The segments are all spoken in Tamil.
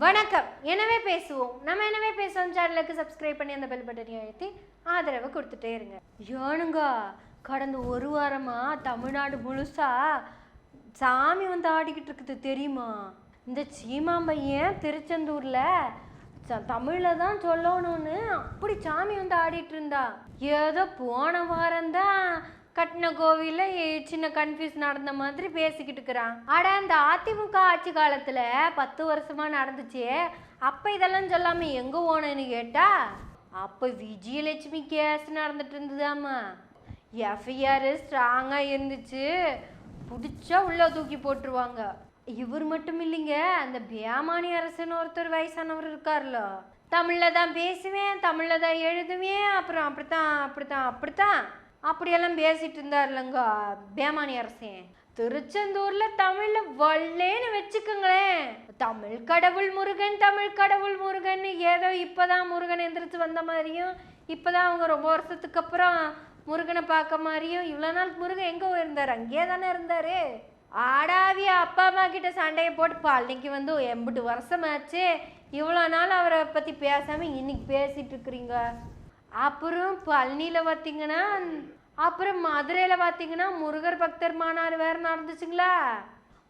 வணக்கம். எனவே பேசுவோம். நம்ம எனவே பேசுவோம்? சேனலுக்கு சப்ஸ்கிரைப் பண்ணி அந்த பெல் பட்டனையும் அழுத்தி ஆதரவு கொடுத்துட்டே இருங்க. ஏனுங்க கடந்த ஒரு வாரமா தமிழ்நாடு முழுசா சாமி வந்து ஆடிக்கிட்டு இருக்குது தெரியுமா? இந்த சீமாம்பையன் திருச்செந்தூர்ல ச- தான் சொல்லணும்னு அப்படி சாமி வந்து ஆடிட்டு இருந்தா. ஏதோ போன வாரம் தான் கட்டின கோவில சின்ன கன்ஃபியூஸ் நடந்த மாதிரி பேசிக்கிட்டு இருக்கிறான். ஆட அந்த அதிமுக ஆட்சி காலத்துல பத்து வருஷமா நடந்துச்சு. அப்ப இதெல்லாம் சொல்லாம எங்க போனேன்னு கேட்டா அப்ப விஜயலட்சுமி கேஸ் நடந்துட்டு இருந்ததாமா எஃப்ஐஆர் ஸ்ட்ராங்கா இருந்துச்சு. பிடிச்சா உள்ள தூக்கி போட்டுருவாங்க. இவர் மட்டும் இல்லைங்க அந்த பேமானி அரசன் ஒருத்தர் வயசானவர் இருக்கார்ல. தமிழில் தான் பேசுவேன் தமிழில் தான் எழுதுவேன் அப்புறம் அப்படித்தான் அப்படித்தான் அப்படித்தான். அப்படியெல்லாம் பேசிட்டு இருந்தார்லங்க பேமானி அரசன் திருச்செந்தூர்ல தமிழ்ல வல்லேன்னு வச்சுக்கோங்களேன். தமிழ் கடவுள் முருகன் தமிழ் கடவுள் முருகன் ஏதோ இப்பதான் முருகன் எந்திரிச்சு வந்த மாதிரியும் இப்பதான் அவங்க ரொம்ப வருஷத்துக்கு அப்புறம் முருகனை பார்க்க மாதிரியும் இவ்வளோ நாள் முருகன் எங்கே இருந்தார் அங்கேயே தானே இருந்தார். ஆடாவி அப்பா அம்மா கிட்ட சண்டையை போட்டு பழனிக்கு வந்து எம்பிட்டு வருஷமாச்சு. இவ்வளோ நாள் அவரை பற்றி பேசாமல் இன்னைக்கு பேசிகிட்டு இருக்கிறீங்க. அப்புறம் பழனியில் பார்த்தீங்கன்னா அப்புறம் மதுரையில் பார்த்தீங்கன்னா முருகர் பக்தர் மாநாடு வேறு நடந்துச்சுங்களா?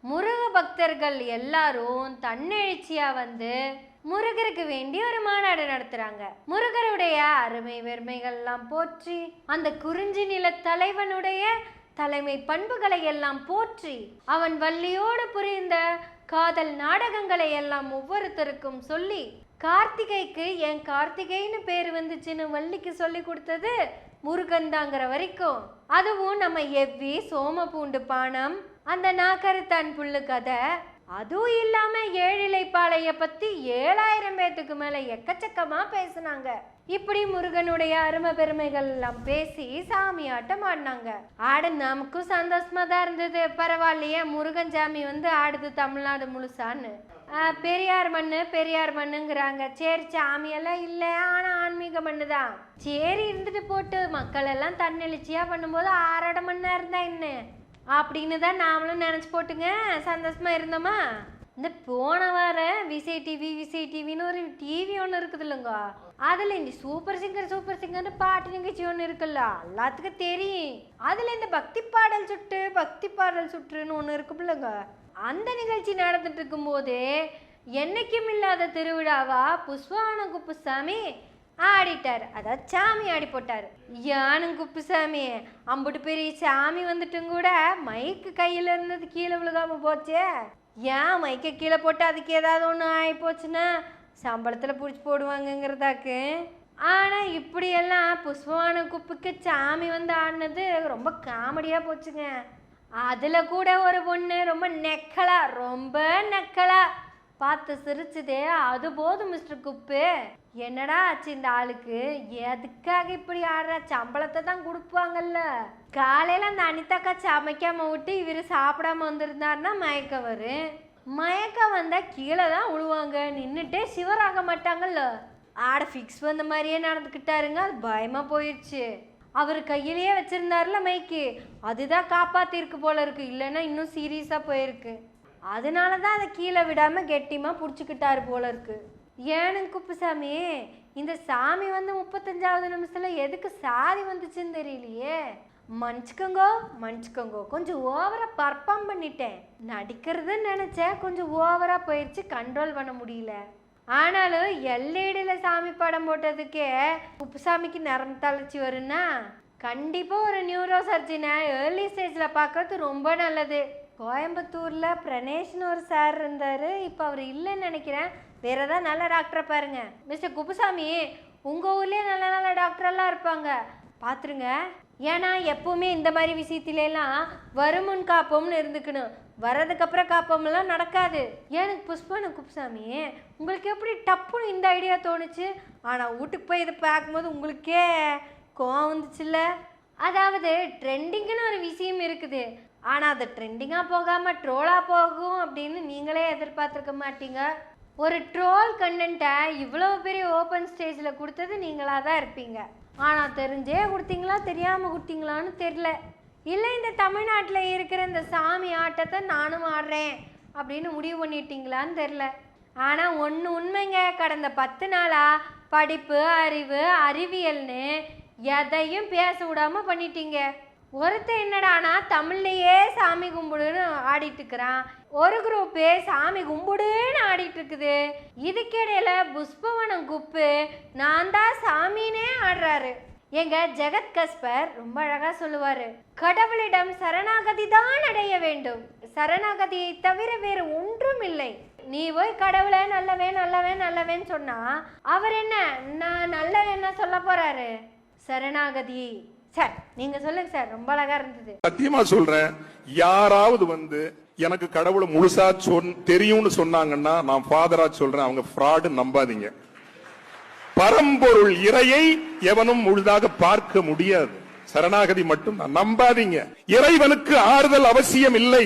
முருக பக்தர்கள் எல்லாரும் தன்னெழுச்சியாக வந்து முருகருக்கு வேண்டி ஒரு மாநாடு நடத்துறாங்க. முருகருடைய அருமை வெறுமைகள்லாம் போற்றி அந்த குறிஞ்சி நில தலைவனுடைய தலைமை பண்புகளை எல்லாம் போற்றி அவன் வள்ளியோடு புரிந்த காதல் நாடகங்களை எல்லாம் ஒவ்வொருத்தருக்கும் சொல்லி கார்த்திகைக்கு என் கார்த்திகைன்னு பேர் வந்துச்சுன்னு வள்ளிக்கு சொல்லி கொடுத்தது முருகன் தாங்கிற வரைக்கும். அதுவும் நம்ம எவ்வி சோம பூண்டு பானம் அந்த நாக்கருத்தான் புல்லு கதை அதுவும் இல்லாம ஏழிலைப்பாளைய பத்தி ஏழாயிரம் பேத்துக்கு மேல எக்கச்சக்கமா பேசினாங்க. இப்படி முருகனுடைய அருமை பெருமைகள் எல்லாம் பேசி சாமி ஆட்டம் ஆடினாங்க. ஆட நமக்கும் சந்தோஷமா தான் இருந்தது. பரவாயில்லையே முருகன் சாமி வந்து ஆடுது தமிழ்நாடு முழுசான்னு. பெரியார் மண்ணு பெரியார் மண்ணுங்கிறாங்க. சரி சாமியெல்லாம் இல்லை ஆனா ஆன்மீக மண்ணு தான். சரி இருந்துட்டு போட்டு மக்கள் எல்லாம் தன்னெழுச்சியா பண்ணும்போது ஆறாட மண்ணா இருந்தா என்ன? அப்படின்னு தான் நாமளும் நினச்சி போட்டுங்க. சந்தோஷமா இருந்தோமா? இந்த போன வாரம் விசய் டிவி விசய் டிவின்னு ஒரு டிவி ஒன்று இருக்குது இல்லைங்க. அதில் இந்த சூப்பர் சிங்கர் சூப்பர் சிங்கர்னு பாட்டு நிகழ்ச்சி ஒன்று இருக்குல்ல எல்லாத்துக்கும் தெரியும். அதில் இந்த பக்தி பாடல் சுட்டு பக்தி பாடல் சுற்றுன்னு ஒன்று இருக்குல்லங்க அந்த நிகழ்ச்சி நடந்துட்டு இருக்கும்போது என்னைக்கும் இல்லாத திருவிழாவா புஷ்வான குப்புசாமி ஆடிட்டார். அதாவது சாமி ஆடி போட்டார். யானும் குப்புசாமி அம்புட்டு பெரிய சாமி வந்துட்டும் கூட மைக்கு கையில் இருந்தது கீழே விழுகாம போச்சே. ஏன் மைக்கை கீழே போட்டு அதுக்கு ஏதாவது ஒன்று ஆகி போச்சுன்னா சம்பளத்தில் பிடிச்சி போடுவாங்கங்கிறதாக்கு. ஆனால் இப்படியெல்லாம் புஷ்பவான குப்புக்கு சாமி வந்து ஆடினது ரொம்ப காமெடியாக போச்சுங்க. அதில் கூட ஒரு பொண்ணு ரொம்ப நெக்கலா ரொம்ப நெக்கலா. பார்த்து சிரிச்சதே அது போதும் மிஸ்டர் குப்பு. என்னடா ஆச்சு இந்த ஆளுக்கு? எதுக்காக இப்படி ஆடுற? சம்பளத்தை தான் கொடுப்பாங்கல்ல. காலையில அந்த அனிதாக்கா சமைக்காம விட்டு இவர் சாப்பிடாம வந்திருந்தாருன்னா மயக்க வரும் மயக்கம் வந்தா கீழே தான் விழுவாங்க நின்றுட்டே சிவராக மாட்டாங்கல்ல. ஆட ஃபிக்ஸ் வந்த மாதிரியே நடந்துக்கிட்டாருங்க. அது பயமா போயிடுச்சு அவர் கையிலேயே வச்சிருந்தாருல மைக்கு. அதுதான் காப்பாத்திருக்கு போல இருக்கு. இல்லைன்னா இன்னும் சீரியஸா போயிருக்கு. அதனால தான் அதை கீழே விடாமல் கெட்டியமாக பிடிச்சிக்கிட்டாரு போல இருக்கு. ஏனுங்க குப்புசாமி இந்த சாமி வந்து முப்பத்தஞ்சாவது நிமிஷத்தில் எதுக்கு சாதி வந்துச்சுன்னு தெரியலையே. மன்னிச்சுக்கோங்கோ மன்னிச்சுக்கோங்கோ. கொஞ்சம் ஓவராக பர்ஃபார்ம் பண்ணிட்டேன். நடிக்கிறதுன்னு நினச்சேன். கொஞ்சம் ஓவராக போயிடுச்சு கண்ட்ரோல் பண்ண முடியல. ஆனாலும் எல்இடியில் சாமி படம் போட்டதுக்கே குப்புசாமிக்கு நரம்பு தளர்ச்சி வரும்னா கண்டிப்பாக ஒரு நியூரோ சர்ஜனை ஏர்லி ஸ்டேஜில் பார்க்கறது ரொம்ப நல்லது. கோயம்புத்தூரில் பிரணேஷ்னு ஒரு சார் இருந்தார். இப்போ அவர் இல்லைன்னு நினைக்கிறேன். வேற ஏதாவது நல்ல டாக்டரை பாருங்க. மிஸ்டர் குப்புசாமி உங்கள் ஊர்லேயே நல்ல நல்ல டாக்டரெல்லாம் இருப்பாங்க. பார்த்துருங்க ஏன்னா எப்பவுமே இந்த மாதிரி விஷயத்திலலாம் வருமுன் காப்போம்னு இருந்துக்கணும். வர்றதுக்கப்புறம் காப்போம்லாம் நடக்காது. எனக்கு புஷ்பனு குப்புசாமி உங்களுக்கு எப்படி டப்புன்னு இந்த ஐடியா தோணுச்சு? ஆனால் வீட்டுக்கு போய் இதை பார்க்கும்போது உங்களுக்கே கோவம் வந்துச்சுல்ல. அதாவது ட்ரெண்டிங்னு ஒரு விஷயம் இருக்குது. ஆனால் அது ட்ரெண்டிங்காக போகாமல் ட்ரோலாக போகும் அப்படின்னு நீங்களே எதிர்பார்த்துருக்க மாட்டீங்க. ஒரு ட்ரோல் கண்டென்ட்டை இவ்வளோ பெரிய ஓப்பன் ஸ்டேஜில் கொடுத்தது நீங்களாக தான் இருப்பீங்க. ஆனால் தெரிஞ்சே கொடுத்தீங்களா தெரியாமல் கொடுத்தீங்களான்னு தெரில இல்லை இந்த தமிழ்நாட்டில் இருக்கிற இந்த சாமி ஆட்டத்தை நானும் ஆடுறேன் அப்படின்னு முடிவு பண்ணிட்டீங்களான்னு தெரில ஆனால் ஒன்று உண்மைங்க. கடந்த பத்து நாளாக படிப்பு அறிவு அறிவியல்னு எதையும் பேச விடாமல் பண்ணிட்டீங்க. ஒருத்தன் என்னடானா தமிழ்லையே சாமி கும்பிடுன்னு ஆடிட்டு இருக்கிறான் ஒரு குரூப்பு சாமி கும்பிடுன்னு ஆடிட்டு இருக்குது இதுக்கிடையில புஷ்பவனம் குப்பு நான் தான் சாமினே ஆடுறாரு. எங்க ஜெகத் கஸ்பர் ரொம்ப அழகா சொல்லுவாரு. கடவுளிடம் சரணாகதி தான் அடைய வேண்டும். சரணாகதியை தவிர வேறு ஒன்றும் இல்லை. நீ போய் கடவுளை நல்லவன் நல்லவன் நல்லவன் சொன்னா அவர் என்ன நான் நல்லவன் சொல்ல போறாரு? சரணாகதி. சார் நீங்க சொல்லுங்க சார் ரொம்ப அழகா இருந்தது. சத்தியமா சொல்றேன் யாராவது வந்து எனக்கு கடவுளை முழுசா சொன் தெரியும்னு சொன்னாங்கன்னா நான் ஃபாதரா சொல்றேன் அவங்க ஃப்ராடு நம்பாதீங்க. பரம்பொருள் இறையை எவனும் முழுதாக பார்க்க முடியாது. சரணாகதி மட்டும் நம்பாதீங்க. இறைவனுக்கு ஆறுதல் அவசியம் இல்லை.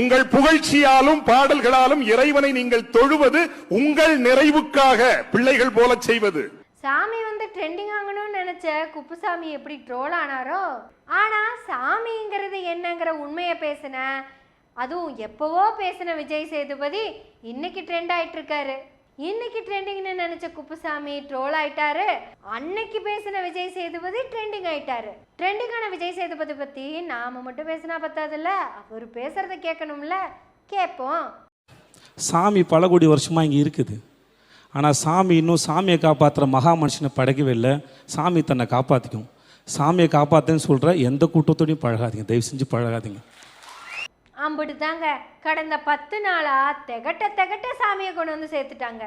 உங்கள் புகழ்ச்சியாலும் பாடல்களாலும் இறைவனை நீங்கள் தொழுவது உங்கள் நிறைவுக்காக பிள்ளைகள் போல செய்வது. சாமி வந்து ட்ரெண்டிங் ஆகணும்னு நினச்ச குப்புசாமி எப்படி ட்ரோல் ஆனாரோ? ஆனால் சாமிங்கிறது என்னங்கிற உண்மையை பேசின அதுவும் எப்போவோ பேசின விஜய் சேதுபதி இன்னைக்கு ட்ரெண்ட் ஆயிட்டு இருக்காரு இன்னைக்கு ட்ரெண்டிங்னு நினைச்ச குப்புசாமி ட்ரோல் ஆயிட்டாரு. அன்னைக்கு பேசின விஜய் சேதுபதி ட்ரெண்டிங் ஆயிட்டாரு. ட்ரெண்டிங்கான விஜய் சேதுபதி பத்தி நாம மட்டும் பேசினா பத்தாதுல்ல? அவர் பேசுறத கேட்கணும்ல? கேட்போம். சாமி பல கோடி வருஷமாக இங்க இருக்குது. ஆனால் சாமி இன்னும் சாமியை காப்பாற்றுற மகா மனுஷனை படைக்கவே இல்லை. சாமி தன்னை காப்பாற்றிக்கும் சாமியை காப்பாற்றுன்னு சொல்கிற எந்த கூட்டத்தோடையும் பழகாதீங்க. தயவு செஞ்சு பழகாதீங்க. அம்பிட்டு தாங்க. கடந்த பத்து நாளா திகட்ட திகட்ட சாமியை கொண்டு வந்து சேர்த்துட்டாங்க.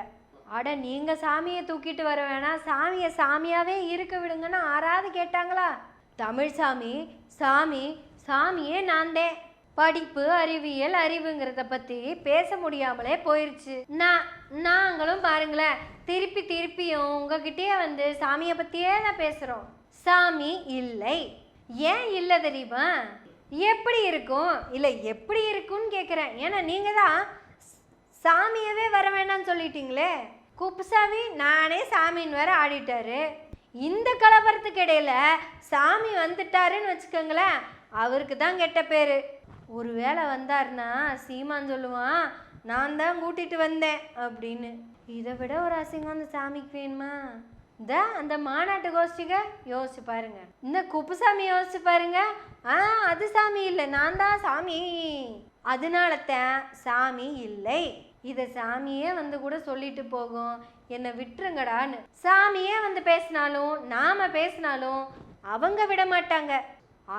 அட நீங்க சாமியை தூக்கிட்டு வர வேணாம் சாமியை சாமியாவே இருக்க விடுங்கன்னு ஆறாவது கேட்டாங்களா? தமிழ் சாமி சாமி சாமியே நான் தான். படிப்பு அறிவியல் அறிவுங்கிறத பத்தி பேச முடியாமலே போயிருச்சு. நான் நாங்களும் பாருங்களேன் திருப்பி திருப்பியும் உங்ககிட்டயே வந்து சாமியை பற்றியே தான் பேசுகிறோம் சாமி இல்லை. ஏன் இல்லை தெரியுமா? எப்படி இருக்கும்? இல்லை எப்படி இருக்கும்னு கேட்குறேன் ஏன்னா நீங்கள் தான் சாமியவே வர வேணாம்னு சொல்லிட்டீங்களே. குப்புசாமி நானே சாமின்னு வேற ஆடிட்டாரு. இந்த கலவரத்துக்கு இடையில சாமி வந்துட்டாருன்னு வச்சுக்கோங்களேன் அவருக்கு தான் கெட்ட பேர். ஒருவேளை வந்தாருன்னா சீமான் சொல்லுவான் நான் தான் கூட்டிட்டு வந்தேன் அப்படின்னு. இதை விட ஒரு அசிங்கம் அந்த சாமிக்கு வேணுமா? இந்த அந்த மாநாட்டு கோஷ்டிக யோசிச்சு பாருங்க. இந்த குப்புசாமி யோசிச்சு பாருங்க. ஆ அது சாமி இல்லை நான் தான் சாமி. அதனால தான் சாமி இல்லை. இதை சாமியே வந்து கூட சொல்லிட்டு போகும். என்னை விட்டுருங்கடான்னு. சாமியே வந்து பேசினாலும் நாம பேசினாலும் அவங்க விட மாட்டாங்க.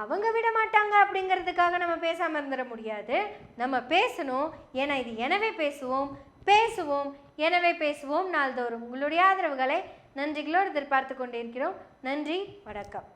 அவங்க விட மாட்டாங்க அப்படிங்கிறதுக்காக நம்ம பேசாமல் இருந்துட முடியாது. நம்ம பேசணும். ஏன்னா இது எனவே பேசுவோம். பேசுவோம். எனவே பேசுவோம் நாள்தோறும். உங்களுடைய ஆதரவுகளை நன்றிகளோடு எதிர்பார்த்து கொண்டிருக்கிறோம் நன்றி. வணக்கம்.